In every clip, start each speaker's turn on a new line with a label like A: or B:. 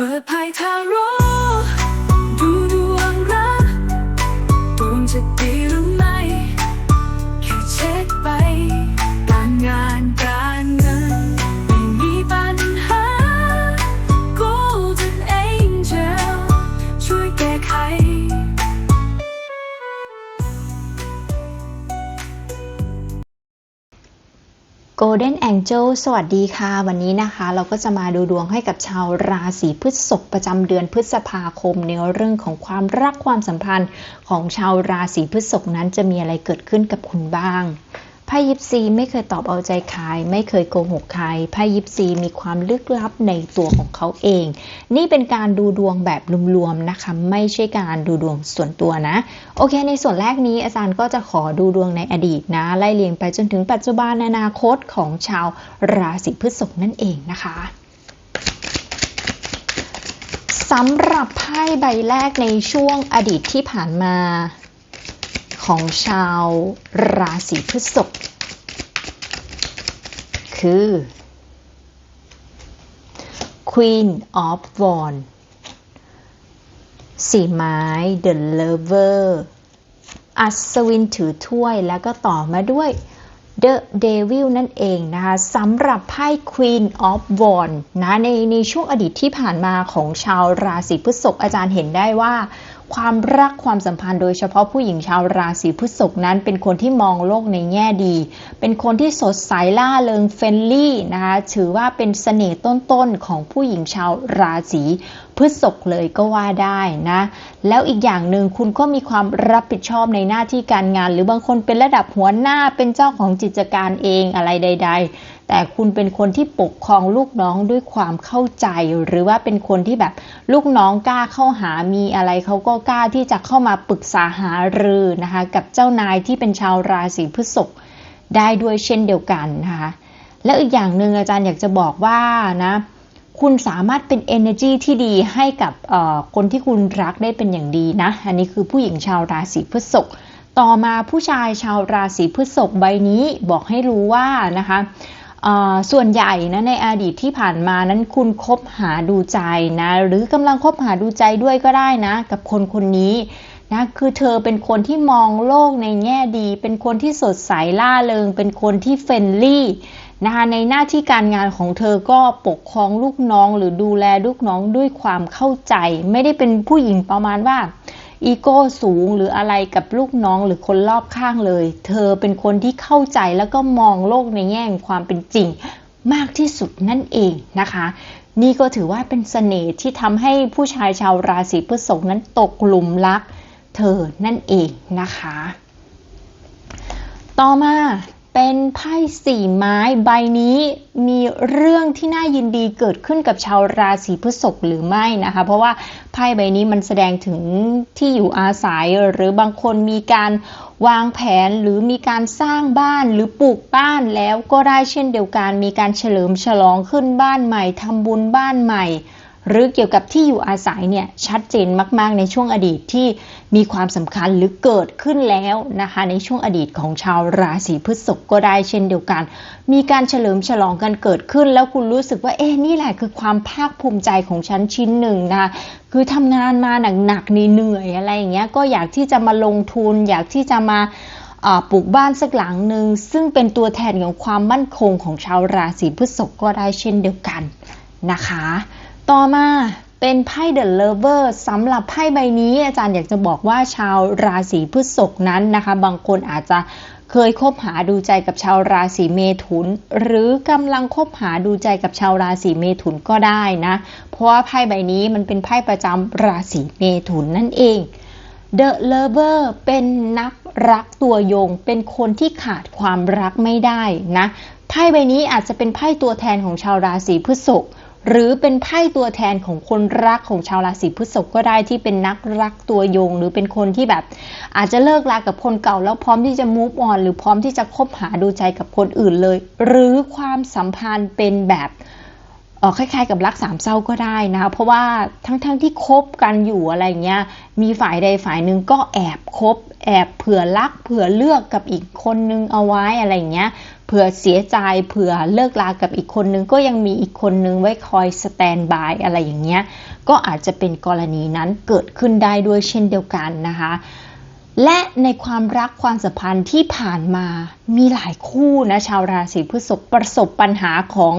A: ปิดภายทางร่ Golden Angel
B: สวัสดีค่ะ วันนี้นะคะ เราก็จะมาดูดวงให้กับชาวราศีพฤษภประจำเดือนพฤษภาคม ในเรื่องของความรักความสัมพันธ์ของชาวราศีพฤษภนั้นจะมีอะไรเกิดขึ้นกับคุณบ้าง ไพ่ยิปซีไม่เคยตอบเอาใจใครไม่เคยโกหกใครไพ่ยิปซีมีความลึกลับในตัวของเขาเอง นี่เป็นการดูดวงแบบรวมๆนะคะ ไม่ใช่การดูดวงส่วนตัวนะ โอเค ในส่วนแรกนี้อาจารย์ก็จะขอดูดวงในอดีตนะ ไล่เรียงไปจนถึงปัจจุบันอนาคตของชาวราศีพฤษภนั่นเองนะคะสำหรับไพ่ใบแรกในช่วงอดีตที่ผ่านมาของชาวราศีพฤษภ คือ Queen of Wands สีไม้ The Lover อัศวินถือถ้วยแล้วก็ต่อมาด้วย The Devil นั่นเองนะคะสำหรับไพ่ Queen of Wands นะในในช่วงอดีตที่ผ่านมาของชาวราศีพฤษภอาจารย์เห็นได้ว่า ความรักความสัมพันธ์โดยเฉพาะผู้หญิงชาวราศีพฤษภนั้น เป็นคนที่มองโลกในแง่ดี เป็นคนที่สดใสล่าเริงเฟรนลี่นะคะถือว่าเป็นเสน่ห์ต้นๆของผู้หญิงชาวราศี พฤษภเลยก็ว่าได้นะ แล้วอีกอย่างหนึ่งคุณก็มีความรับผิดชอบในหน้าที่การงาน หรือบางคนเป็นระดับหัวหน้าเป็นเจ้าของกิจการเองอะไรใด ๆ แต่คุณเป็นคนที่ปกครองลูกน้องด้วยความเข้าใจ หรือว่าเป็นคนที่แบบลูกน้องกล้าเข้าหามีอะไรเขาก็กล้าที่จะเข้ามาปรึกษาหารือนะคะกับเจ้านายที่เป็นชาวราศีพฤษภได้ด้วยเช่นเดียวกันนะคะแล้วอีกอย่างหนึ่งอาจารย์อยากจะบอกว่านะ คุณสามารถเป็น energy ที่ดีให้กับคนที่คุณรักได้เป็นอย่างดีนะ อันนี้คือผู้หญิงชาวราศีพฤษภต่อมาผู้ชายชาวราศีพฤษภใบนี้บอกให้รู้ว่านะคะส่วนใหญ่นะในอดีตที่ผ่านมานั้นคุณคบหาดูใจนะหรือกำลังคบหาดูใจด้วยก็ได้นะ กับคนคนนี้นะคือเธอเป็นคนที่มองโลกในแง่ดี เป็นคนที่สดใสล่าเริง เป็นคนที่เฟรนลี่ นะคะในหน้าที่การงานของเธอก็ปกครองลูกน้องหรือดูแลลูกน้องด้วยความเข้าใจ ไม่ได้เป็นผู้หญิงประมาณว่าอีโก้สูงหรืออะไรกับลูกน้องหรือคนรอบข้างเลย เธอเป็นคนที่เข้าใจแล้วก็มองโลกในแง่ความเป็นจริง มากที่สุดนั่นเองนะคะ นี่ก็ถือว่าเป็นสเสน่ห์ที่ทำให้ผู้ชายชาวราศีพฤษภนั้นตกหลุมรัก เธอนั่นเองนะคะ ต่อมา เป็นไพ่สี่ไม้ใบนี้มีเรื่องที่น่ายินดีเกิดขึ้นกับชาวราศีพฤษภหรือไม่นะคะ เพราะว่าไพ่ใบนี้มันแสดงถึงที่อยู่อาศัยหรือบางคนมีการวางแผนหรือมีการสร้างบ้านหรือปลูกบ้านแล้วก็ได้เช่นเดียวกัน มีการเฉลิมฉลองขึ้นบ้านใหม่ทำบุญบ้านใหม่ หรือเกี่ยวกับที่อยู่อาศัยเนี่ยชัดเจนมากๆ ในช่วงอดีตที่มีความสำคัญหรือเกิดขึ้นแล้วนะคะในช่วงอดีตของชาวราศีพฤษภก็ได้เช่นเดียวกัน มีการเฉลิมฉลองกันเกิดขึ้น แล้วคุณรู้สึกว่าเอ๊ะนี่แหละคือความภาคภูมิใจของฉันชิ้นหนึ่งนะคะคือทำงานมาหนักๆเหนื่อยอะไรอย่างเงี้ยก็อยากที่จะมาลงทุน อยากที่จะมาปลูกบ้านสักหลังหนึ่งซึ่งเป็นตัวแทนของความมั่นคงของชาวราศีพฤษภก็ได้เช่นเดียวกันนะคะ ต่อมาเป็นไพ่ The Lover สำหรับไพ่ใบนี้อาจารย์อยากจะบอกว่าชาวราศีพฤษภนั้นนะคะ บางคนอาจจะเคยคบหาดูใจกับชาวราศีเมถุน หรือกำลังคบหาดูใจกับชาวราศีเมถุนก็ได้นะ เพราะว่าไพ่ใบนี้มันเป็นไพ่ประจำราศีเมถุนนั่นเอง The Lover เป็นนักรักตัวยง เป็นคนที่ขาดความรักไม่ได้นะไพ่ใบนี้อาจจะเป็นไพ่ตัวแทนของชาวราศีพฤษภ หรือเป็นไพ่ตัวแทนของคนรักของชาวราศีพฤษภก็ได้ที่เป็นนักรักตัวยง หรือเป็นคนที่แบบ อาจจะเลิกลากับคนเก่าแล้วพร้อมที่จะมูฟออนหรือพร้อมที่จะคบหาดูใจกับคนอื่นเลย หรือความสัมพันธ์เป็นแบบออคล้ายๆกับรักสามเศร้าก็ได้นะคะเพราะว่าทั้งๆทที่คบกันอยู่อะไรเงี้ย มีฝ่ายใดฝ่ายหนึ่งก็แอบคบ แอบเผื่อรักเผื่อเลือกกับอีกคนนึงเอาไว้อะไรเงี้ย เผื่อเสียใจเผื่อเลิกลากับอีกคนนึงก็ยังมีอีกคนนึงไว้คอยสแตนบายอะไรอย่างเงี้ยก็อาจจะเป็นกรณีนั้นเกิดขึ้นได้ด้วยเช่นเดียวกันนะคะ และในความรักความสัมพันธ์ที่ผ่านมามีหลายคู่นะชาวราศีพฤษภประสบปัญหาของ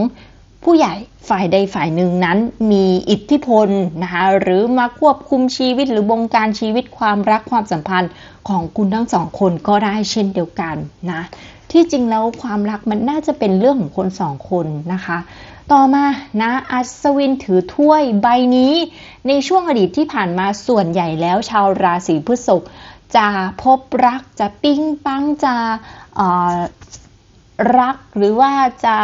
B: ผู้ใหญ่ฝ่ายใดฝ่ายหนึ่งนั้นมีอิทธิพลนะคะหรือมาควบคุมชีวิตหรือบงการชีวิตความรักความสัมพันธ์ของคุณทั้งสองคนก็ได้เช่นเดียวกันนะ ที่จริงแล้วความรักมันน่าจะเป็นเรื่องของคนสองคนนะคะ ต่อมานะอัศวินถือถ้วยใบนี้ ในช่วงอดีตที่ผ่านมาส่วนใหญ่แล้วชาวราศีพฤษภจะพบรักจะปิ๊งปังจะรักหรือว่าจะ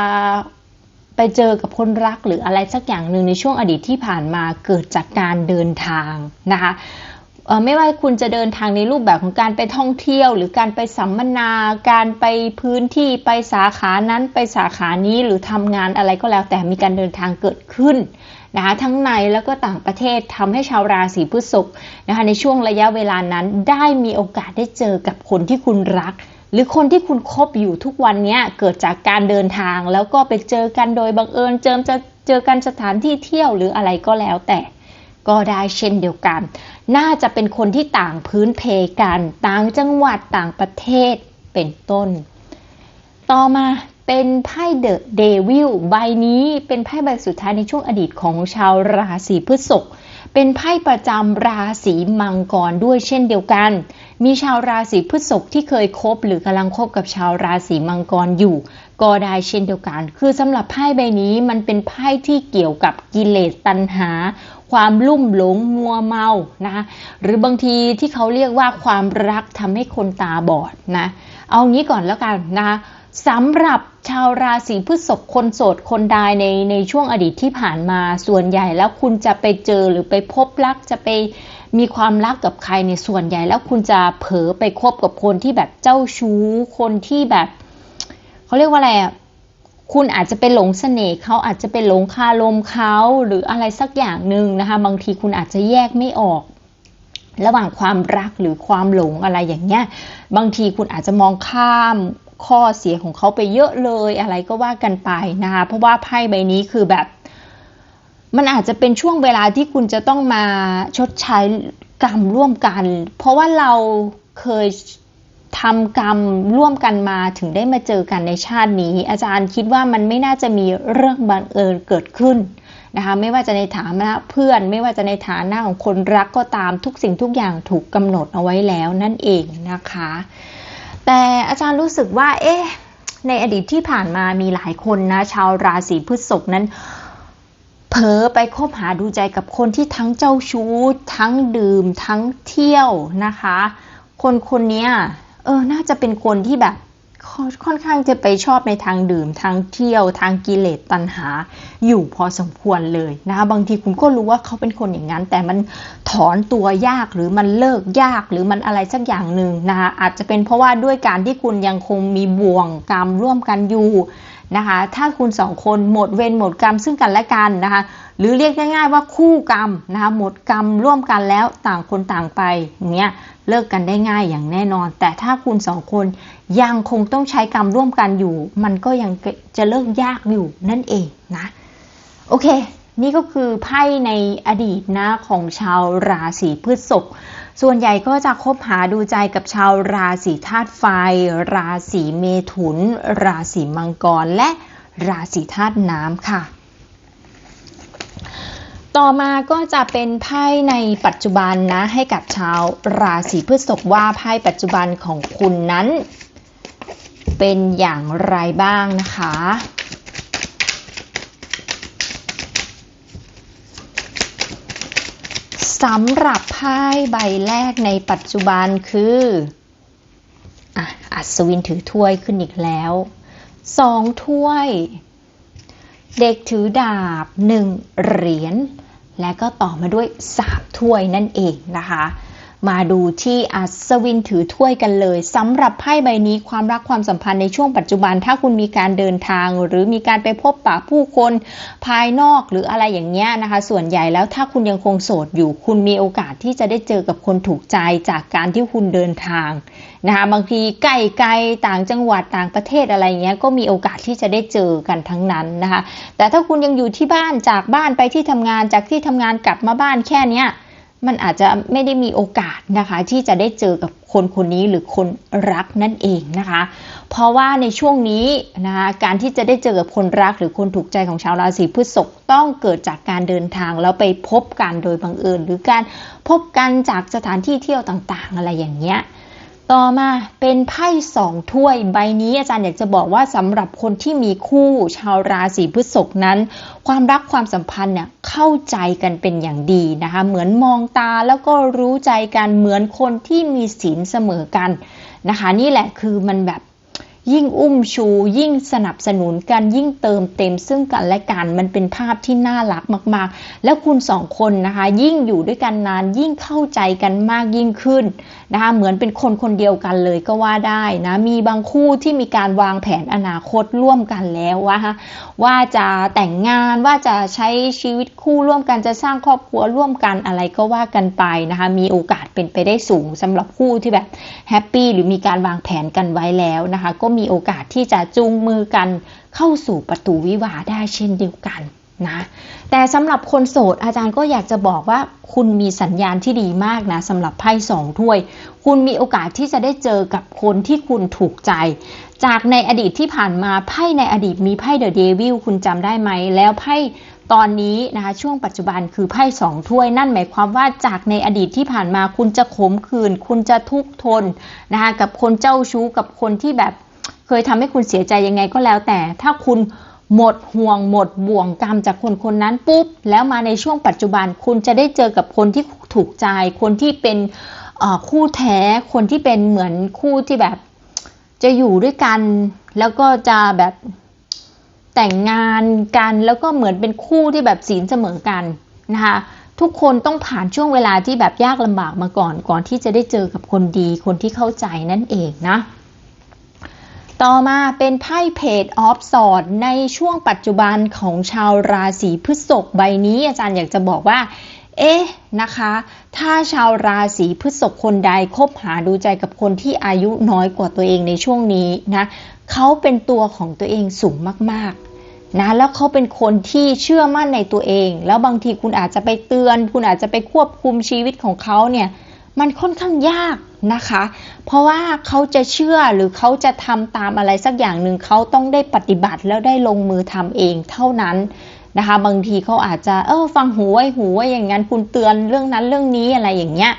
B: ไปเจอกับคนรักหรืออะไรสักอย่างหนึ่งในช่วงอดีตที่ผ่านมาเกิดจากการเดินทางนะคะ ไม่ว่าคุณจะเดินทางในรูปแบบของการไปท่องเที่ยว หรือการไปสัมมนา การไปพื้นที่ไปสาขานั้นไปสาขานี้หรือทำงานอะไรก็แล้วแต่มีการเดินทางเกิดขึ้นนะคะทั้งในแล้วก็ต่างประเทศทำให้ชาวราศีพฤษภนะคะในช่วงระยะเวลานั้นได้มีโอกาสได้เจอกับคนที่คุณรัก หรือคนที่คุณคบอยู่ทุกวันนี้เกิดจากการเดินทาง แล้วก็ไปเจอกันโดยบังเอิญเจอจะเจอกันสถานที่เที่ยวหรืออะไรก็แล้วแต่ ก็ได้เช่นเดียวกัน น่าจะเป็นคนที่ต่างพื้นเพกัน ต่างจังหวัดต่างประเทศเป็นต้น ต่อมาเป็นไพ่เดอะเดวิลใบนี้เป็นไพ่ใบสุดท้ายในช่วงอดีตของชาวราศีพฤษภเป็นไพ่ประจำราศีมังกรด้วยเช่นเดียวกัน มีชาวราศีพฤษภที่เคยคบหรือกำลังคบกับชาวราศีมังกรอยู่ ก็ได้เช่นเดียวกัน คือสำหรับไพ่ใบนี้มันเป็นไพ่ที่เกี่ยวกับกิเลสตัณหา ความลุ่มหลงมัวเมานะคะหรือบางทีที่เขาเรียกว่าความรักทำให้คนตาบอดนะเอางี้ก่อนแล้วกันนะคะสำหรับชาวราศีพฤษภคนโสดคนใดในในช่วงอดีตที่ผ่านมาส่วนใหญ่แล้วคุณจะไปเจอหรือไปพบรักจะไปมีความรักกับใครในส่วนใหญ่แล้วคุณจะเผลอไปคบกับคนที่แบบเจ้าชู้คนที่แบบเขาเรียกว่าอะไรอะ คุณอาจจะไปหลงเสน่ห์เขาอาจจะไปหลงคาลมเขาหรืออะไรสักอย่างหนึ่งนะคะ บางทีคุณอาจจะแยกไม่ออก ระหว่างความรักหรือความหลงอะไรอย่างเงี้ย บางทีคุณอาจจะมองข้ามข้อเสียของเขาไปเยอะเลยอะไรก็ว่ากันไปนะคะเพราะว่าไพ่ใบนี้คือแบบ มันอาจจะเป็นช่วงเวลาที่คุณจะต้องมาชดใช้กรรมร่วมกัน เพราะว่าเราเคย ทำกรรมร่วมกันมาถึงได้มาเจอกันในชาตินี้ อาจารย์คิดว่ามันไม่น่าจะมีเรื่องบังเอิญเกิดขึ้นนะคะไม่ว่าจะในฐานะเพื่อน ไม่ว่าจะในฐานะของคนรักก็ตามทุกสิ่งทุกอย่างถูกกำหนดเอาไว้แล้วนั่นเองนะคะ แต่อาจารย์รู้สึกว่า เอ๊ะในอดีตที่ผ่านมามีหลายคนนะ ชาวราศีพฤษภนั้นเผลอไปคบหาดูใจกับคนที่ทั้งเจ้าชู้ทั้งดื่มทั้งเที่ยวนะคะ คนคนนี้ เออ น่าจะเป็นคนที่แบบค่อนข้างจะไปชอบในทางดื่มทางเที่ยวทางกิเลสตัณหา อยู่พอสมควรเลยนะคะบางทีคุณก็รู้ว่าเขาเป็นคนอย่างนั้น แต่มันถอนตัวยากหรือมันเลิกยากหรือมันอะไรสักอย่างหนึ่งนะคะอาจจะเป็นเพราะว่าด้วยการที่คุณยังคงมีบ่วงกรรมร่วมกันอยู่ นะคะ ถ้าคุณสองคนหมดเวรหมดกรรมซึ่งกันและกันนะคะ หรือเรียกง่ายๆว่าคู่กรรมนะคะหมดกรรมร่วมกันแล้วต่างคนต่างไปอย่างเงี้ยเลิกกันได้ง่ายอย่างแน่นอน แต่ถ้าคุณสองคนยังคงต้องใช้กรรมร่วมกันอยู่ มันก็ยังจะเลิกยากอยู่นั่นเองนะ โอเค นี่ก็คือไพ่ในอดีตนะของชาวราศีพฤษภ ส่วนใหญ่ก็จะคบหาดูใจกับชาวราศีธาตุไฟ ราศีเมถุน ราศีมังกร และราศีธาตุน้ำค่ะ ต่อมาก็จะเป็นไพ่ในปัจจุบันนะให้กับชาวราศีพฤษภว่าไพ่ปัจจุบันของคุณนั้น เป็นอย่างไรบ้างนะคะ สำหรับไพ่ใบแรกในปัจจุบันคืออัศวินถือถ้วยขึ้นอีกแล้วสองถ้วย เด็กถือดาบหนึ่งเหรียญและก็ต่อมาด้วยสามถ้วยนั่นเองนะคะ มาดูที่อัศวินถือถ้วยกันเลยสำหรับไพ่ใบนี้ความรักความสัมพันธ์ในช่วงปัจจุบัน ถ้าคุณมีการเดินทาง หรือมีการไปพบปะผู้คนภายนอกหรืออะไรอย่างเงี้ยนะคะ ส่วนใหญ่แล้วถ้าคุณยังคงโสดอยู่ คุณมีโอกาสที่จะได้เจอกับคนถูกใจจากการที่คุณเดินทางนะคะบางทีใกล้ไกลต่างจังหวัดต่างประเทศอะไรเงี้ยก็มีโอกาสที่จะได้เจอกันทั้งนั้นนะคะ แต่ถ้าคุณยังอยู่ที่บ้านจากบ้านไปที่ทำงานจากที่ทำงานกลับมาบ้านแค่เนี้ย มันอาจจะไม่ได้มีโอกาสนะคะ ที่จะได้เจอกับคนคนนี้หรือคนรักนั่นเองนะคะ เพราะว่าในช่วงนี้นะคะการที่จะได้เจอกับคนรักหรือคนถูกใจของชาวราศีพฤษภต้องเกิดจากการเดินทางแล้วไปพบกันโดยบังเอิญหรือการพบกันจากสถานที่เที่ยวต่างๆ อะไรอย่างเงี้ย ต่อมาเป็นไพ่สองถ้วยใบนี้อาจารย์อยากจะบอกว่าสำหรับคนที่มีคู่ชาวราศีพฤษภนั้น ความรักความสัมพันธ์เนี่ยเข้าใจกันเป็นอย่างดีนะคะ เหมือนมองตาแล้วก็รู้ใจกันเหมือนคนที่มีศีลเสมอกันนะคะ นี่แหละคือมันแบบยิ่งอุ้มชูยิ่งสนับสนุนกันยิ่งเติมเต็มซึ่งกันและกันมันเป็นภาพที่น่ารักมากๆ แล้วคุณสองคนนะคะ ยิ่งอยู่ด้วยกันนานยิ่งเข้าใจกันมากยิ่งขึ้นนะคะเหมือนเป็นคนคนเดียวกันเลยก็ว่าได้นะมีบางคู่ที่มีการวางแผนอนาคตร่วมกันแล้วว่าว่าจะแต่งงานว่าจะใช้ชีวิตคู่ร่วมกันจะสร้างครอบครัวร่วมกันอะไรก็ว่ากันไปนะคะมีโอกาสเป็นไปได้สูงสำหรับคู่ที่แบบแฮปปี้หรือมีการวางแผนกันไว้แล้วนะคะก็มีโอกาสที่จะจูงมือกันเข้าสู่ประตูวิวาห์ได้เช่นเดียวกัน นะแต่สำหรับคนโสดอาจารย์ก็อยากจะบอกว่าคุณมีสัญญาณที่ดีมากนะสำหรับไพ่สองถ้วย คุณมีโอกาสที่จะได้เจอกับคนที่คุณถูกใจ จากในอดีตที่ผ่านมาไพ่ในอดีตมีไพ่เดอะเดวิลคุณจำได้ไหม แล้วไพ่ตอนนี้นะคะช่วงปัจจุบันคือไพ่สองถ้วย นั่นหมายความว่าจากในอดีตที่ผ่านมาคุณจะขมขื่นคุณจะทุกข์ทนนะคะกับคนเจ้าชู้กับคนที่แบบเคยทำให้คุณเสียใจยังไงก็แล้วแต่ถ้าคุณ หมดห่วงหมดบ่วงกรรมจากคนคนนั้นปุ๊บแล้วมาในช่วงปัจจุบันคุณจะได้เจอกับคนที่ถูกใจ คนที่เป็นคู่แท้คนที่เป็นเหมือนคู่ที่แบบ จะอยู่ด้วยกัน แล้วก็จะแบบแต่งงานกันแล้วก็เหมือนเป็นคู่ที่แบบศีลเสมอกันนะคะทุกคนต้องผ่านช่วงเวลาที่แบบยากลำบากมาก่อนก่อนที่จะได้เจอกับคนดี คนที่เข้าใจนั่นเองนะ ต่อมาเป็นไพ่เพจออฟสอดในช่วงปัจจุบันของชาวราศีพฤษภใบนี้อาจารย์อยากจะบอกว่า เอ๊ะนะคะ ถ้าชาวราศีพฤษภคนใดคบหาดูใจกับคนที่อายุน้อยกว่าตัวเองในช่วงนี้นะเขาเป็นตัวของตัวเองสูงมากๆนะแล้วเขาเป็นคนที่เชื่อมั่นในตัวเอง แล้วบางทีคุณอาจจะไปเตือน คุณอาจจะไปควบคุมชีวิตของเขาเนี่ย มันค่อนข้างยากนะคะ เพราะว่าเขาจะเชื่อหรือเขาจะทำตามอะไรสักอย่างหนึ่งเขาต้องได้ปฏิบัติแล้วได้ลงมือทำเองเท่านั้นนะคะ บางทีเขาอาจจะเออฟังหูไว้หูไว้อย่างนั้นคุณเตือนเรื่องนั้นเรื่องนี้อะไรอย่างเงี้ย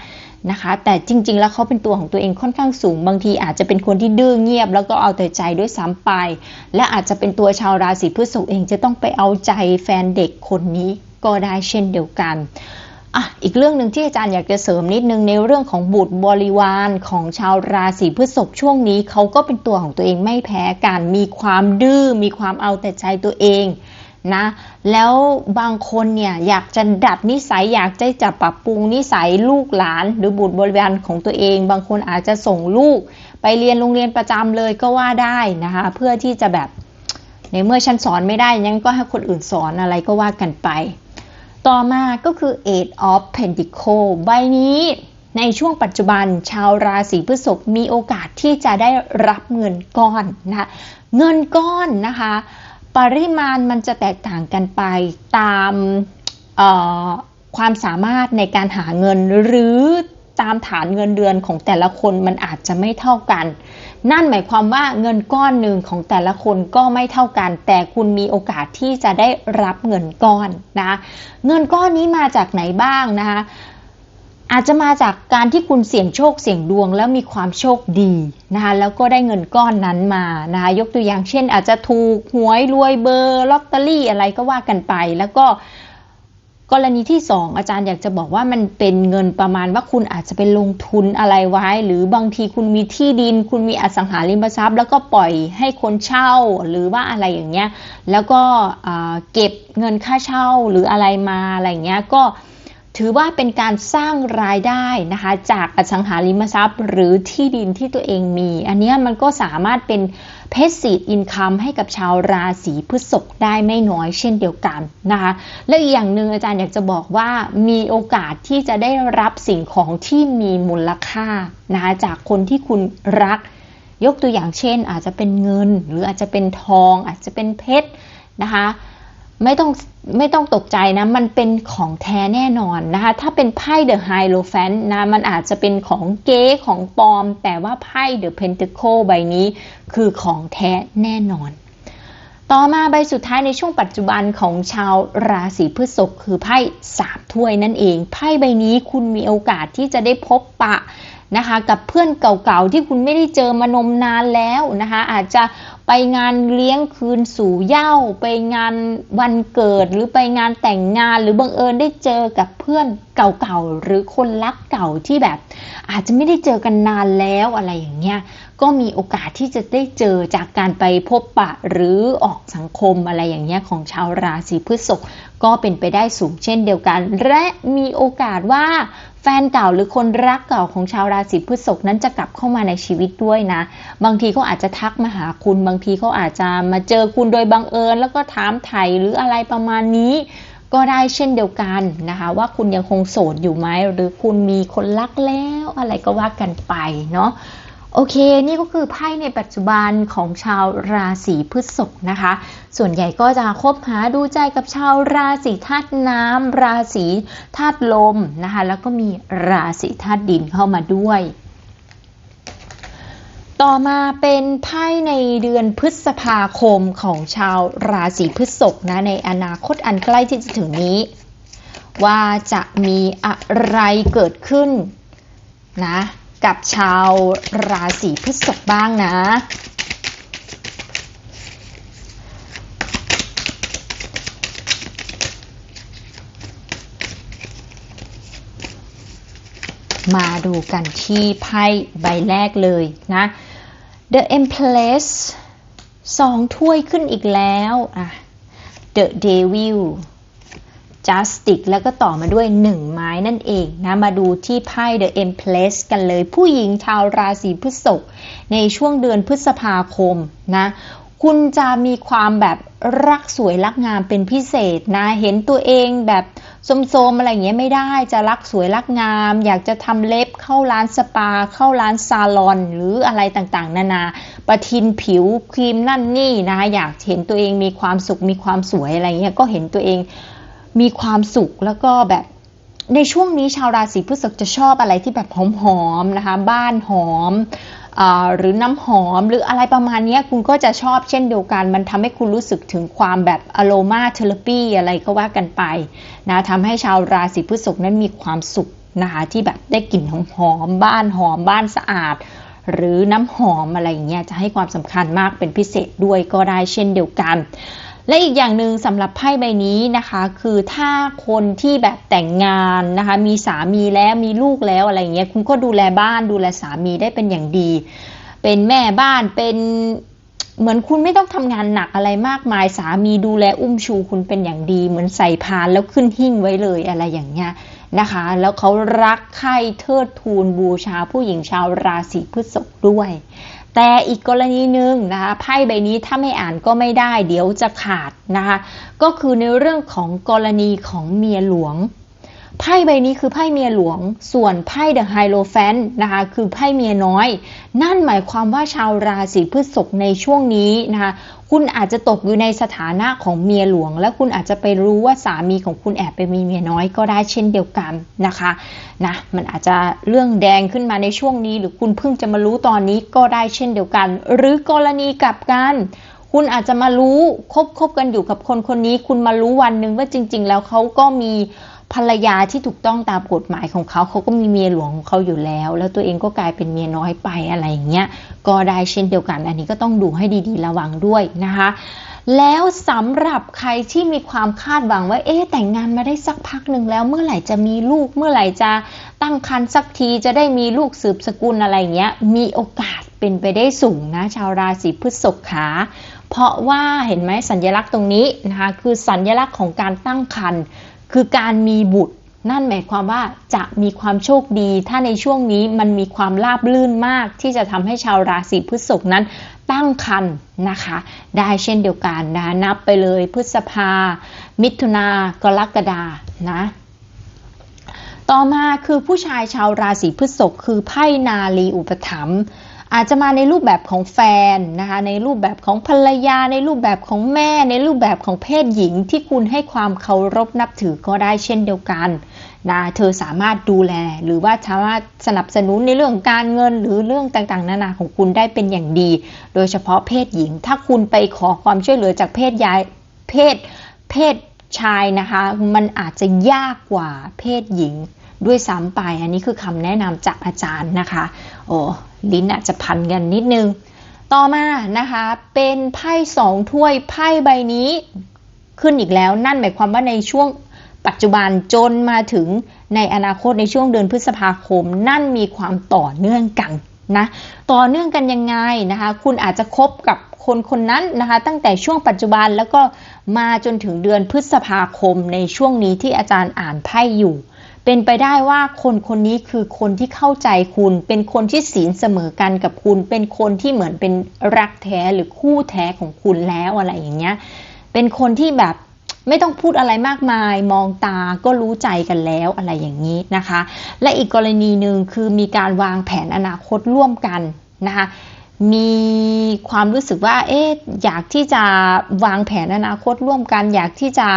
B: นะคะ แต่จริง ๆ แล้วเขาเป็นตัวของตัวเองค่อนข้างสูง บางทีอาจจะเป็นคนที่ดื้อเงียบ แล้วก็เอาแต่ใจด้วยซ้ำไป และอาจจะเป็นตัวชาวราศีพฤษภเองจะต้องไปเอาใจแฟนเด็กคนนี้ก็ได้เช่นเดียวกัน อะอีกเรื่องหนึ่งที่อาจารย์อยากจะเสริมนิดนึงในเรื่องของบุตรบริวารของชาวราศีพฤษภช่วงนี้เขาก็เป็นตัวของตัวเองไม่แพ้กันมีความดื้อมีความเอาแต่ใจตัวเองนะแล้วบางคนเนี่ยอยากจะดัดนิสัยอยากจะจะปรับปรุงนิสัยลูกหลาน หรือบุตรบริวารของตัวเอง บางคนอาจจะส่งลูก ไปเรียนโรงเรียนประจำเลยก็ว่าได้นะคะเพื่อที่จะแบบในเมื่อฉันสอนไม่ได้ยังก็ให้คนอื่นสอนอะไรก็ว่ากันไป ต่อมาก็คือ Eight of Pentacles ใบนี้ในช่วงปัจจุบันชาวราศีพฤษภมีโอกาสที่จะได้รับเงินก้อนนะเงินก้อนนะคะ ปริมาณมันจะแตกต่างกันไปตามความสามารถในการหาเงินหรือตามฐานเงินเดือนของแต่ละคนมันอาจจะไม่เท่ากัน นั่นหมายความว่าเงินก้อนหนึ่งของแต่ละคนก็ไม่เท่ากัน แต่คุณมีโอกาสที่จะได้รับเงินก้อนนะเงินก้อนนี้มาจากไหนบ้างนะคะอาจจะมาจากการที่คุณเสี่ยงโชคเสี่ยงดวงแล้วมีความโชคดีนะคะแล้วก็ได้เงินก้อนนั้นมานะคะยกตัวอย่างเช่น อาจจะถูกหวยรวยเบอร์ลอตเตอรี่อะไรก็ว่ากันไป แล้วก็ กรณีที่สองอาจารย์อยากจะบอกว่ามันเป็นเงินประมาณว่าคุณอาจจะไปลงทุนอะไรไว้ หรือบางทีคุณมีที่ดิน คุณมีอสังหาริมทรัพย์ แล้วก็ปล่อยให้คนเช่าหรือว่าอะไรอย่างเงี้ยแล้วก็เก็บเงินค่าเช่าหรืออะไรมาอะไรเงี้ยก็ ถือว่าเป็นการสร้างรายได้นะคะ จากอสังหาริมทรัพย์ หรือที่ดินที่ตัวเองมี อันนี้มันก็สามารถเป็นเพสซีดอินคัมให้กับชาวราศีพฤษภได้ไม่น้อยเช่นเดียวกันนะคะ และอีกอย่างหนึ่งอาจารย์อยากจะบอกว่ามีโอกาสที่จะได้รับสิ่งของที่มีมูลค่านะคะจากคนที่คุณรัก ยกตัวอย่างเช่น อาจจะเป็นเงิน หรืออาจจะเป็นทอง อาจจะเป็นเพชรนะคะ ไม่ต้องไม่ต้องตกใจนะ มันเป็นของแท้แน่นอนนะคะ ถ้าเป็นไพ่เดอะไฮโลแฟนนะ มันอาจจะเป็นของเก๊ของปลอม แต่ว่าไพ่เดอะเพนท c โคใบนี้คือของแท้แน่นอน ต่อมาใบสุดท้ายในช่วงปัจจุบันของชาวราศีพฤษภคือไพ่สามถ้วยนั่นเอง ไพ่ใบนี้คุณมีโอกาสที่จะได้พบปะนะคะกับเพื่อนเก่าๆที่คุณไม่ได้เจอมานมนานแล้วนะคะอาจจะ ไปงานเลี้ยงคืนสู่เย้า ไปงานวันเกิดหรือไปงานแต่งงานหรือบังเอิญได้เจอกับเพื่อนเก่าๆหรือคนรักเก่าที่แบบ อาจจะไม่ได้เจอกันนานแล้วอะไรอย่างเงี้ยก็มีโอกาสที่จะได้เจอจากการไปพบปะหรือออกสังคมอะไรอย่างเงี้ยของชาวราศีพฤษภ ก็เป็นไปได้สูงเช่นเดียวกัน และมีโอกาสว่าแฟนเก่าหรือคนรักเก่าของชาวราศีพฤษภนั้นจะกลับเข้ามาในชีวิตด้วยนะ บางทีเขาอาจจะทักมาหาคุณ บางทีเขาอาจจะมาเจอคุณโดยบังเอิญ แล้วก็ถามไถ่หรืออะไรประมาณนี้ ก็ได้เช่นเดียวกันนะคะ ว่าคุณยังคงโสดอยู่ไหมหรือคุณมีคนรักแล้วอะไรก็ว่ากันไปเนาะ โอเค นี่ก็คือไพ่ในปัจจุบันของชาวราศีพฤษภนะคะ ส่วนใหญ่ก็จะคบหาดูใจกับชาวราศีธาตุน้ำราศีธาตุลมนะคะ แล้วก็มีราศีธาตุดินเข้ามาด้วย ต่อมาเป็นไพ่ในเดือนพฤษภาคมของชาวราศีพฤษภนะในอนาคตอันใกล้ที่จะถึงนี้ ว่าจะมีอะไรเกิดขึ้นนะ กับชาวราศีพฤษภบ้างนะ มาดูกันที่ไพ่ใบแรกเลยนะ The Empress สองถ้วยขึ้นอีกแล้วอะ The Devil Justice แล้วก็ต่อมาด้วย 1 ไม้นั่นเองนะ มาดูที่ไพ่ The Empress กันเลย ผู้หญิงชาวราศีพฤษภในช่วงเดือนพฤษภาคมนะ คุณจะมีความแบบรักสวยรักงามเป็นพิเศษนะ เห็นตัวเองแบบโสมๆอะไรเงี้ยไม่ได้ จะรักสวยรักงาม อยากจะทำเล็บเข้าร้านสปา เข้าร้านซาลอน หรืออะไรต่างๆ นานา ประทินผิวครีมนั่นนี่นะ อยากเห็นตัวเองมีความสุขมีความสวยอะไรเงี้ยก็เห็นตัวเอง มีความสุขแล้วก็แบบในช่วงนี้ชาวราศีพฤษภจะชอบอะไรที่แบบหอมๆนะคะ บ้านหอมอหรือน้ำหอมหรืออะไรประมาณนี้คุณก็จะชอบเช่นเดียวกัน มันทำให้คุณรู้สึกถึงความแบบอโรมาเทเลปีอะไรก็ว่ากันไปนะทำให้ชาวราศีพฤษภนั้นมีความสุขนะคะที่แบบได้กลิ่นหอมๆบ้านหอมบ้านสะอาด หรือน้ำหอมอะไรอย่างเงี้ยจะให้ความสำคัญมากเป็นพิเศษด้วยก็ได้เช่นเดียวกัน และอีกอย่างหนึ่งสำหรับไพ่ใบนี้นะคะ คือถ้าคนที่แบบแต่งงานนะคะ มีสามีแล้วมีลูกแล้วอะไรเงี้ยคุณก็ดูแลบ้านดูแลสามีได้เป็นอย่างดี เป็นแม่บ้านเป็นเหมือนคุณไม่ต้องทำงานหนักอะไรมากมายสามีดูแลอุ้มชูคุณเป็นอย่างดี เหมือนใส่พานแล้วขึ้นหิ้งไว้เลยอะไรอย่างเงี้ยนะคะ แล้วเขารักใคร่เทิดทูนบูชาผู้หญิงชาวราศีพฤษภด้วย แต่อีกกรณีหนึ่งนะคะไพ่ใบนี้ถ้าไม่อ่านก็ไม่ได้ เดี๋ยวจะขาดนะคะก็คือในเรื่องของกรณีของเมียหลวง ไพ่ใบนี้คือไพ่เมียหลวง ส่วนไพ่เดอะไฮโลแฟนนะคะคือไพ่เมียน้อย นั่นหมายความว่าชาวราศีพฤษภในช่วงนี้นะคะคุณอาจจะตกอยู่ในสถานะของเมียหลวง และคุณอาจจะไปรู้ว่าสามีของคุณแอบไปมีเมียน้อยก็ได้เช่นเดียวกันนะคะนะมันอาจจะเรื่องแดงขึ้นมาในช่วงนี้ หรือคุณเพิ่งจะมารู้ตอนนี้ก็ได้เช่นเดียวกัน หรือกรณีกลับกันคุณอาจจะมารู้คบคบกันอยู่กับคนคนนี้ คุณมารู้วันหนึ่งว่าจริง ๆ แล้วเขาก็มี ภรรยาที่ถูกต้องตามกฎหมายของเขาเขาก็มีเมียหลวงของเขาอยู่แล้ว แล้วตัวเองก็กลายเป็นเมียน้อยไปอะไรอย่างเงี้ยก็ได้เช่นเดียวกัน อันนี้ก็ต้องดูให้ดีๆระวังด้วยนะคะ แล้วสำหรับใครที่มีความคาดหวังว่าเอ๊ะแต่งงานมาได้สักพักหนึ่งแล้ว เมื่อไหร่จะมีลูกเมื่อไหร่จะตั้งครรภ์สักทีจะได้มีลูกสืบสกุลอะไรเงี้ยมีโอกาสเป็นไปได้สูงนะ ชาวราศีพฤษภขาเพราะว่าเห็นไหมสัญลักษณ์ตรงนี้นะคะคือสัญลักษณ์ของการตั้งครรภ์ คือการมีบุตรนั่นหมายความว่าจะมีความโชคดี ถ้าในช่วงนี้มันมีความราบลื่นมาก ที่จะทำให้ชาวราศีพฤษภนั้นตั้งคันนะคะ ได้เช่นเดียวกันนะนับไปเลยพฤษภา มิถุนากรกฎานะ ต่อมาคือผู้ชายชาวราศีพฤษภคือไพ่นาลีอุปถัมภ์ อาจจะมาในรูปแบบของแฟนนะคะในรูปแบบของภรรยา ในรูปแบบของแม่ ในรูปแบบของเพศหญิงที่คุณให้ความเคารพนับถือก็ได้เช่นเดียวกันนะเธอสามารถดูแลหรือว่าสามารถสนับสนุนในเรื่องการเงินหรือเรื่องต่างๆ นานาของคุณได้เป็นอย่างดี โดยเฉพาะเพศหญิง ถ้าคุณไปขอความช่วยเหลือจากเพศยายเพศเพศชายนะคะ มันอาจจะยากกว่าเพศหญิงด้วยซ้ำไป อันนี้คือคำแนะนำจากอาจารย์นะคะ โอ้ลิ้นอาจจะพันกันนิดนึง ต่อมานะคะ เป็นไพ่สองถ้วยไพ่ใบนี้ขึ้นอีกแล้ว นั่นหมายความว่าในช่วงปัจจุบันจนมาถึงในอนาคตในช่วงเดือนพฤษภาคม นั่นมีความต่อเนื่องกันนะต่อเนื่องกันยังไงนะคะ คุณอาจจะคบกับคนคนนั้นนะคะ ตั้งแต่ช่วงปัจจุบันแล้วก็มาจนถึงเดือนพฤษภาคมในช่วงนี้ที่อาจารย์อ่านไพ่อยู่ เป็นไปได้ว่าคนคนนี้คือคนที่เข้าใจคุณ เป็นคนที่ศีลเสมอกันกับคุณ เป็นคนที่เหมือนเป็นรักแท้หรือคู่แท้ของคุณแล้วอะไรอย่างเงี้ย เป็นคนที่แบบไม่ต้องพูดอะไรมากมาย มองตาก็รู้ใจกันแล้วอะไรอย่างนี้นะคะ และอีกกรณีหนึ่งคือมีการวางแผนอนาคตร่วมกันนะคะมีความรู้สึกว่า เอ๊ะอยากที่จะวางแผนอนาคตร่วมกัน อยากที่จะ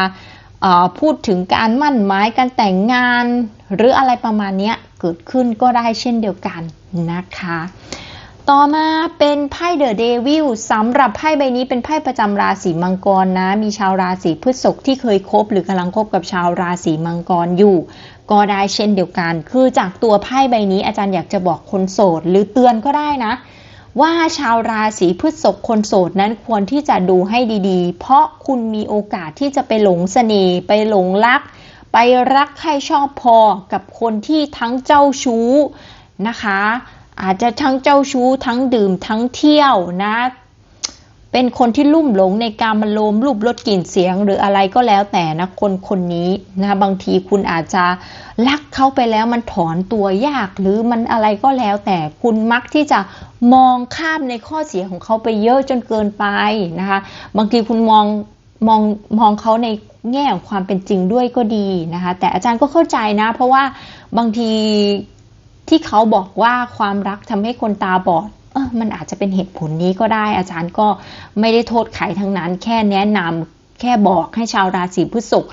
B: พูดถึงการมั่นหมายการแต่งงาน หรืออะไรประมาณนี้เกิดขึ้นก็ได้เช่นเดียวกันนะคะ ต่อมาเป็นไพ่เดอะเดวิลสำหรับไพ่ใบนี้เป็นไพ่ประจำราศีมังกรนะ มีชาวราศีพฤษภที่เคยคบหรือกำลังคบกับชาวราศีมังกรอยู่ ก็ได้เช่นเดียวกัน คือจากตัวไพ่ใบนี้อาจารย์อยากจะบอกคนโสด หรือเตือนก็ได้นะ ว่าชาวราศีพฤษภคนโสดนั้นควรที่จะดูให้ดีๆ เพราะคุณมีโอกาสที่จะไปหลงเสน่ห์ไปหลงรัก ไปรักใครชอบพอกับคนที่ทั้งเจ้าชู้นะคะ อาจจะทั้งเจ้าชู้ทั้งดื่มทั้งเที่ยวนะ เป็นคนที่ลุ่มหลงในการมาโลมรูปรสกลิ่นเสียงหรืออะไรก็แล้วแต่นะคนคนนี้นะบางทีคุณอาจจะรักเขาไปแล้วมันถอนตัวยากหรือมันอะไรก็แล้วแต่คุณมักที่จะมองข้ามในข้อเสียของเขาไปเยอะจนเกินไปนะคะ บางทีคุณมองมองมองเขาในแง่ของความเป็นจริงด้วยก็ดีนะคะ แต่อาจารย์ก็เข้าใจนะ เพราะว่าบางทีที่เขาบอกว่าความรักทำให้คนตาบอด เออมันอาจจะเป็นเหตุผลนี้ก็ได้ อาจารย์ก็ไม่ได้โทษใครทั้งนั้น แค่แนะนำแค่บอกให้ชาวราศีพฤษภ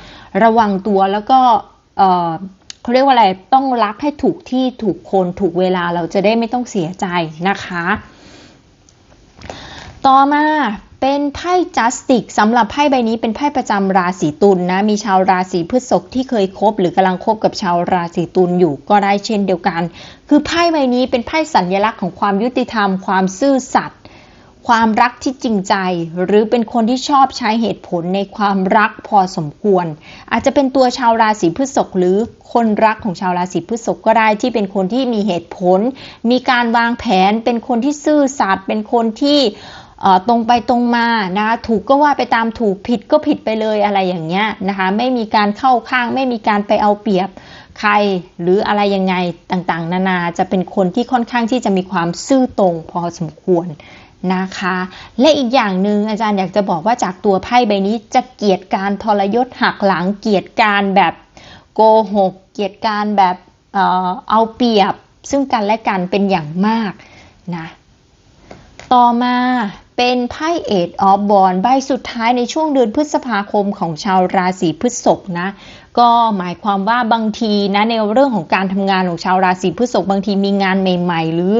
B: ระวังตัวแล้วก็เออเขาเรียกว่าอะไรต้องรักให้ถูกที่ถูกคนถูกเวลาเราจะได้ไม่ต้องเสียใจนะคะ ต่อมา เป็นไพ่จัสติกสำหรับไพ่ใบนี้เป็นไพ่ประจำราศีตุลนนะมีชาวราศีพฤษภที่เคยคบ หรือกำลังคบกับชาวราศีตุลอยู่ก็ได้เช่นเดียวกัน คือไพ่ใบนี้เป็นไพ่สัญลักษณ์ของความยุติธรรม ความซื่อสัตย์ความรักที่จริงใจ หรือเป็นคนที่ชอบใช้เหตุผลในความรักพอสมควร อาจจะเป็นตัวชาวราศีพฤษภหรือคนรักของชาวราศีพฤษภก็ได้ที่เป็นคนที่มีเหตุผล มีการวางแผน เป็นคนที่ซื่อสัตย์เป็นคนที่ ตรงไปตรงมานะถูกก็ว่าไปตามถูกผิดก็ผิดไปเลยอะไรอย่างเงี้ยนะคะไม่มีการเข้าข้าง ไม่มีการไปเอาเปรียบใครหรืออะไรยังไงต่างๆ นานาจะเป็นคนที่ค่อนข้างที่จะมีความซื่อตรงพอสมควรนะคะ และอีกอย่างหนึ่งอาจารย์อยากจะบอกว่าจากตัวไพ่ใบนี้จะเกียดการทรยศหักหลังเกียดการแบบโกหก เกียดการแบบเออเอาเปรียบซึ่งกันและกันเป็นอย่างมากนะต่อมา เป็นไพ่เอดออฟบอลใบสุดท้ายในช่วงเดือนพฤษภาคมของชาวราศีพฤษภนะ ก็หมายความว่าบางทีนะในเรื่องของการทำงานของชาวราศีพฤษภบางทีมีงานใหม่ ๆ หรือ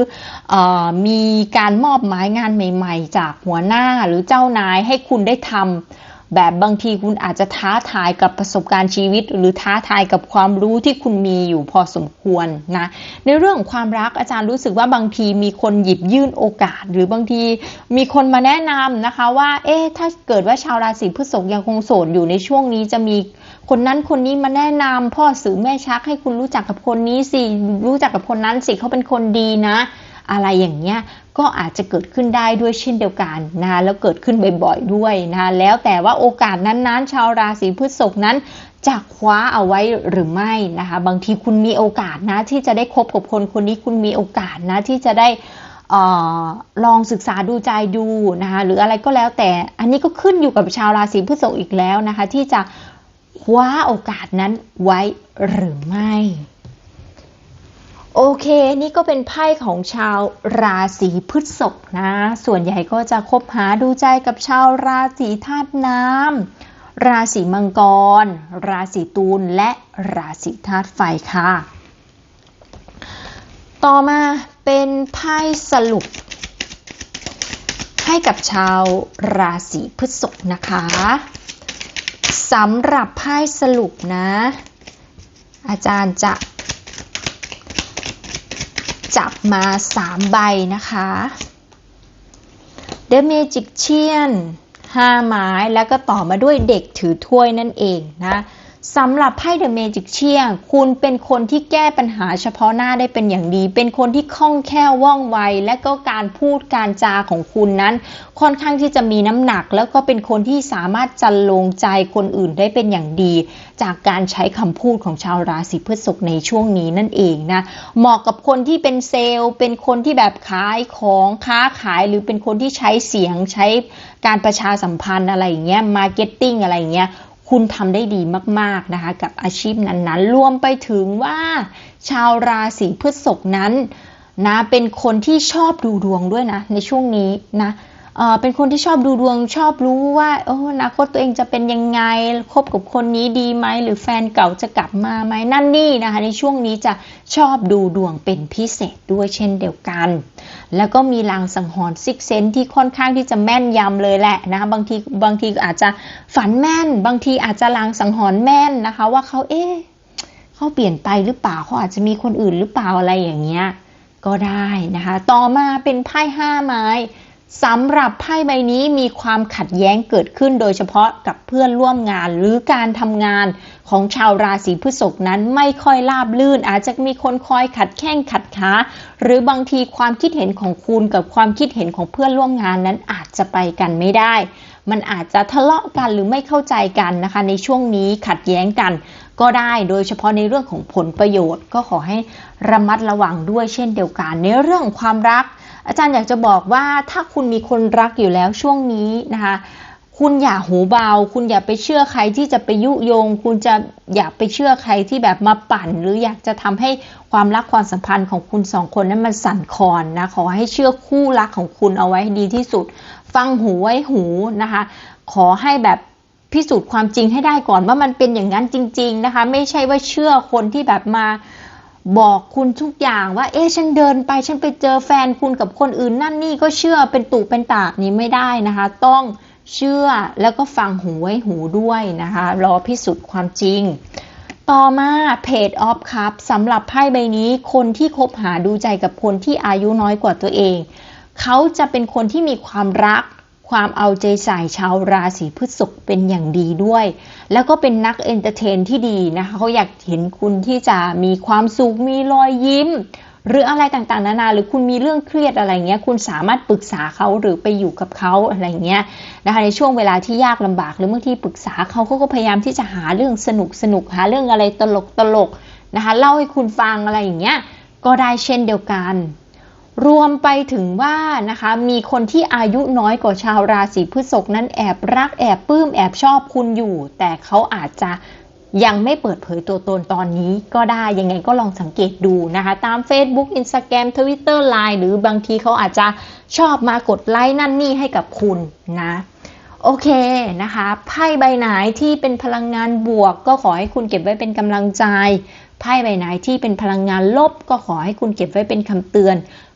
B: ออมีการมอบหมายงานใหม่ ๆ จากหัวหน้าหรือเจ้านายให้คุณได้ทำ แบบบางทีคุณอาจจะท้าทายกับประสบการณ์ชีวิต หรือท้าทายกับความรู้ที่คุณมีอยู่พอสมควรนะในเรื่องความรักอาจารย์รู้สึกว่าบางทีมีคนหยิบยื่นโอกาส หรือบางทีมีคนมาแนะนำนะคะว่าเอ๊ะถ้าเกิดว่าชาวราศีพฤษภยังคงโสดอยู่ในช่วงนี้จะมีคนนั้นคนนี้มาแนะนำพ่อสื่อแม่ชักให้คุณรู้จักกับคนนี้สิรู้จักกับคนนั้นสิเขาเป็นคนดีนะ อะไรอย่างเงี้ยก็อาจจะเกิดขึ้นได้ด้วยเช่นเดียวกันนะคะแล้วเกิดขึ้นบ่อยๆด้วยนะคะแล้วแต่ว่าโอกาสนั้นๆ ชาวราศีพฤษภนั้นจะคว้าเอาไว้หรือไม่นะคะ บางทีคุณมีโอกาสนะที่จะได้คบกับคนคนนี้คุณมีโอกาสนะที่จะได้ออลองศึกษาดูใจดูนะคะหรืออะไรก็แล้วแต่อันนี้ก็ขึ้นอยู่กับชาวราศีพฤษภอีกแล้วนะคะ ที่จะคว้าโอกาสนั้นไว้หรือไม่ โอเค นี่ก็เป็นไพ่ของชาวราศีพฤษภนะ ส่วนใหญ่ก็จะคบหาดูใจกับชาวราศีธาตุน้ำ ราศีมังกร ราศีตุล และราศีธาตุไฟค่ะ ต่อมาเป็นไพ่สรุป ให้กับชาวราศีพฤษภนะคะสำหรับไพ่สรุปนะ อาจารย์จะ จับมา 3 ใบนะคะ The Magician 5 ไม้แล้วก็ต่อมาด้วยเด็กถือถ้วยนั่นเองนะ สำหรับไพ่ The Magician คุณเป็นคนที่แก้ปัญหาเฉพาะหน้าได้เป็นอย่างดี เป็นคนที่คล่องแคล่วว่องไว และก็การพูดการจาของคุณนั้น ค่อนข้างที่จะมีน้ำหนัก แล้วก็เป็นคนที่สามารถจันลงใจคนอื่นได้เป็นอย่างดี จากการใช้คำพูดของชาวราศีพฤษภในช่วงนี้นั่นเองนะ เหมาะกับคนที่เป็นเซลล์ เป็นคนที่แบบขายของค้าขาย หรือเป็นคนที่ใช้เสียงใช้การประชาสัมพันธ์อะไรอย่างเงี้ย มาร์เก็ตติ้งอะไรอย่างเงี้ย คุณทำได้ดีมากๆนะคะกับอาชีพนั้นๆ รวมไปถึงว่า ชาวราศีพฤษภนั้นนะเป็นคนที่ชอบดูดวงด้วยนะ ในช่วงนี้นะ เป็นคนที่ชอบดูดวงชอบรู้ว่าโอ้อนาคตตัวเองจะเป็นยังไงคบกับคนนี้ดีไหมหรือแฟนเก่าจะกลับมาไหมนั่นนี่นะคะ ในช่วงนี้จะชอบดูดวงเป็นพิเศษด้วยเช่นเดียวกัน แล้วก็มีลางสังหรณ์ซิกเซนที่ค่อนข้างที่จะแม่นยำเลยแหละนะคะบางทีบางทีอาจจะฝันแม่น บางทีอาจจะลางสังหรณ์แม่นนะคะ ว่าเขาเอ๊ะเขาเปลี่ยนไปหรือเปล่าเขาอาจจะมีคนอื่นหรือเปล่าอะไรอย่างเงี้ยก็ได้นะคะ ต่อมาเป็นไพ่ห้าไม้ สำหรับไพ่ใบนี้มีความขัดแย้งเกิดขึ้นโดยเฉพาะกับเพื่อนร่วมงานหรือการทำงานของชาวราศีพฤษภนั้นไม่ค่อยราบลื่น อาจจะมีคนคอยขัดแข้งขัดขาหรือบางทีความคิดเห็นของคุณกับความคิดเห็นของเพื่อนร่วมงานนั้นอาจจะไปกันไม่ได้ มันอาจจะทะเลาะกันหรือไม่เข้าใจกันนะคะ ในช่วงนี้ขัดแย้งกัน ก็ได้โดยเฉพาะในเรื่องของผลประโยชน์ ก็ขอให้ระมัดระวังด้วยเช่นเดียวกันในเรื่องของความรัก อาจารย์อยากจะบอกว่าถ้าคุณมีคนรักอยู่แล้วช่วงนี้นะคะคุณอย่าหูเบา คุณอย่าไปเชื่อใครที่จะไปยุยง คุณจะอย่าไปเชื่อใครที่แบบมาปั่น หรืออยากจะทำให้ความรักความสัมพันธ์ของคุณสองคนนั้นมันสั่นคลอนนะขอให้เชื่อคู่รักของคุณเอาไว้ดีที่สุด ฟังหูไว้หูนะคะ ขอให้แบบพิสูจน์ความจริงให้ได้ก่อนว่ามันเป็นอย่างนั้นจริง ๆนะคะ ไม่ใช่ว่าเชื่อคนที่แบบมา บอกคุณทุกอย่างว่า เอ๊ะฉันเดินไปฉันไปเจอแฟนคุณกับคนอื่นนั่นนี่ก็เชื่อเป็นตู่เป็นตาบนี้ไม่ได้นะคะ ต้องเชื่อแล้วก็ฟังหูไว้หูด้วยนะคะ รอพิสูจน์ความจริง ต่อมาเพจออฟครับสำหรับไพ่ใบนี้คนที่คบหาดูใจกับคนที่อายุน้อยกว่าตัวเอง เขาจะเป็นคนที่มีความรัก ความเอาใจใส่ชาวราศีพฤษภเป็นอย่างดีด้วย แล้วก็เป็นนักเอนเตอร์เทนที่ดีนะคะเขาอยากเห็นคุณที่จะมีความสุขมีรอยยิ้ม หรืออะไรต่างๆ นานาหรือคุณมีเรื่องเครียดอะไรเงี้ยคุณสามารถปรึกษาเขาหรือไปอยู่กับเขาอะไรเงี้ยนะคะในช่วงเวลาที่ยากลำบากหรือบางทีปรึกษาเขาเขาก็พยายามที่จะหาเรื่องสนุกสนุกหาเรื่องอะไรตลกตลกนะคะเล่าให้คุณฟังอะไรอย่างเงี้ยก็ได้เช่นเดียวกัน รวมไปถึงว่านะคะมีคนที่อายุน้อยกว่าชาวราศีพฤษภนั้นแอบรักแอบปลื้มแอบชอบคุณอยู่ แต่เขาอาจจะยังไม่เปิดเผยตัวตนตอนนี้ก็ได้ยังไงก็ลองสังเกตดูนะคะ ตาม Facebook Instagram Twitter Line หรือบางทีเขาอาจจะชอบมากดไลค์นั่นนี่ให้กับคุณนะ โอเคนะคะไพ่ใบไหนที่เป็นพลังงานบวก ก็ขอให้คุณเก็บไว้เป็นกำลังใจไพ่ใบไหนที่เป็นพลังงานลบ ก็ขอให้คุณเก็บไว้เป็นคำเตือน